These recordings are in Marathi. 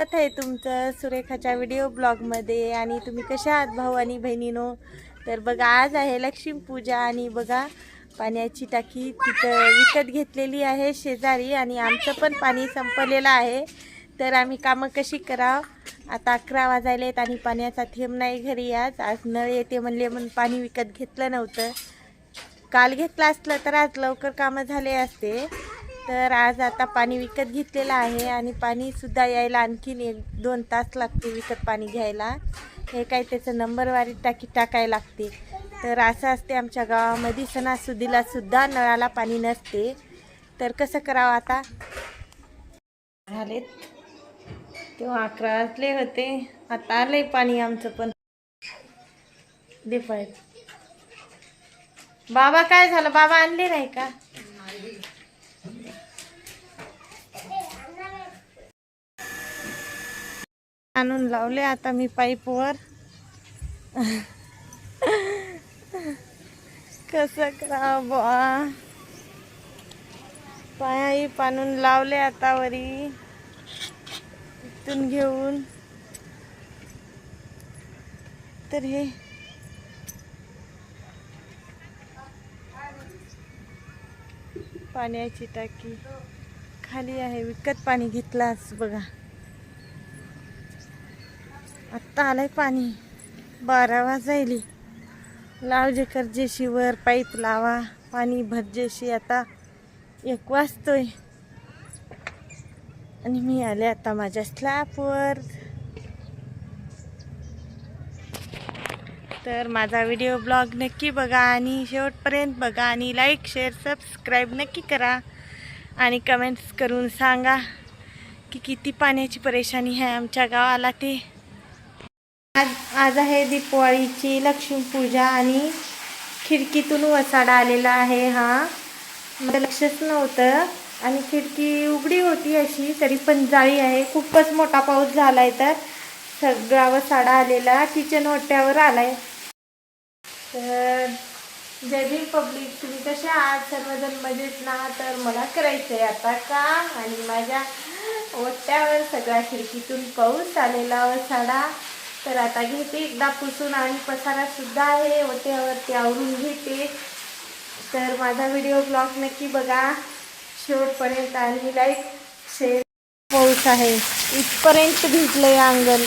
स्वागत आहे तुमचं सुरेखाच्या व्हिडिओ ब्लॉगमध्ये आणि तुम्ही कशा आहात भाऊ आणि बहिणीनो? तर बघा आज आहे लक्ष्मीपूजा आणि बघा पाण्याची टाकी तिथं विकत घेतलेली आहे शेजारी आणि आमचं पण पाणी संपलेलं आहे. तर आम्ही कामं कशी करावं? आता अकरा वाजायला आहेत आणि पाण्याचा थेंब नाही घरी आज. आज नळ येते म्हणले म्हणून पाणी विकत घेतलं नव्हतं. काल घेतलं असलं तर आज लवकर कामं झाले असते. तर आज आता पाणी विकत घेतलेलं आहे आणि पाणीसुद्धा यायला आणखीन एक दोन तास लागते विकत पाणी घ्यायला. हे काय त्याचं नंबरवारी टाकी टाकायला लागते. तर असं असते आमच्या गावामध्ये सणासुदीला सुद्धा नळाला पाणी नसते. तर कसं करावं आता? झालेत. तेव्हा अकरा वाजले होते. आता आलंय पाणी आमचं पण. दे पाहिजे बाबा काय झालं? बाबा आणले नाही का? आणून लावले. आता मी पाईपवर. कसं करा बा पाईप आणून लावले आता वरी. इथून घेऊन. तर हे. पाण्याची टाकी खाली आहे. विकत पाणी घेतलाच बघा. आत्ता आलंय पाणी. बारा वाजायली. लावजे करजेशी वर पाईप लावा. पाणी भरजेशी आता. एक वाजतोय. आणि मी आले आता माझ्या स्लॅपवर तर माझा व्हिडिओ ब्लॉग नक्की बघा आणि शेवटपर्यंत बघा आणि लाईक शेअर सबस्क्राईब नक्की करा. आणि कमेंट्स करून सांगा की किती पाण्याची परेशानी आहे आमच्या गावाला ते. आज आज आहे दीपावळीची लक्ष्मीपूजा आणि खिडकीतून वसाडा आलेला आहे हा. मला लक्षच नव्हतं आणि खिडकी उघडी होती अशी तरी पण जाळी आहे. खूपच मोठा पाऊस झाला आहे तर सगळा वसाडा आलेला किचन ओट्यावर आहे तर जय भीम पब्लिक तुम्ही कशा आहात? सर्वजण मजेत ना? तर मला करायचं आहे आता का आणि माझ्या ओट्यावर सगळ्या खिडकीतून पाऊस आलेला वसाडा. तर आता घेते. एकदा पुसून आणि पसारासुद्धा आहे. आहे ओट्यावरती आवरून घेते. तर माझा व्हिडिओ ब्लॉग नक्की बघा. शेवटपर्यंत आणि लाईक शेअर पाऊस आहे. इथपर्यंत भिजलंय अंगण.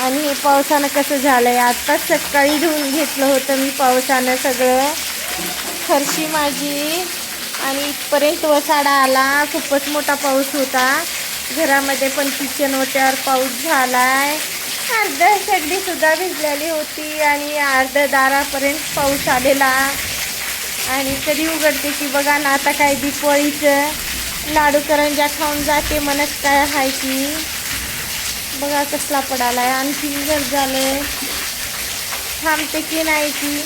आणि हे पावसानं कसं झालंय? आत्ताच सकाळी धुवून घेतलं होतं मी पावसानं सगळं. फरशी माझी. आणि इथपर्यंत वसाडा आला. खूपच मोठा पाऊस होता. घरामध्ये पण किचन ओट्यावर पाऊस झाला आहे अर्ध शेगडी सुद्धा भिजलेली होती आणि अर्ध दारापर्यंत पाऊस आलेला. आणि कधी उघडते की बघा ना आता काय दीपावळीचं लाडू करंजा खाऊन जाते म्हणत काय आहे की. बघा कसला पडालाय आणखी घर झालंय थांबते की नाही की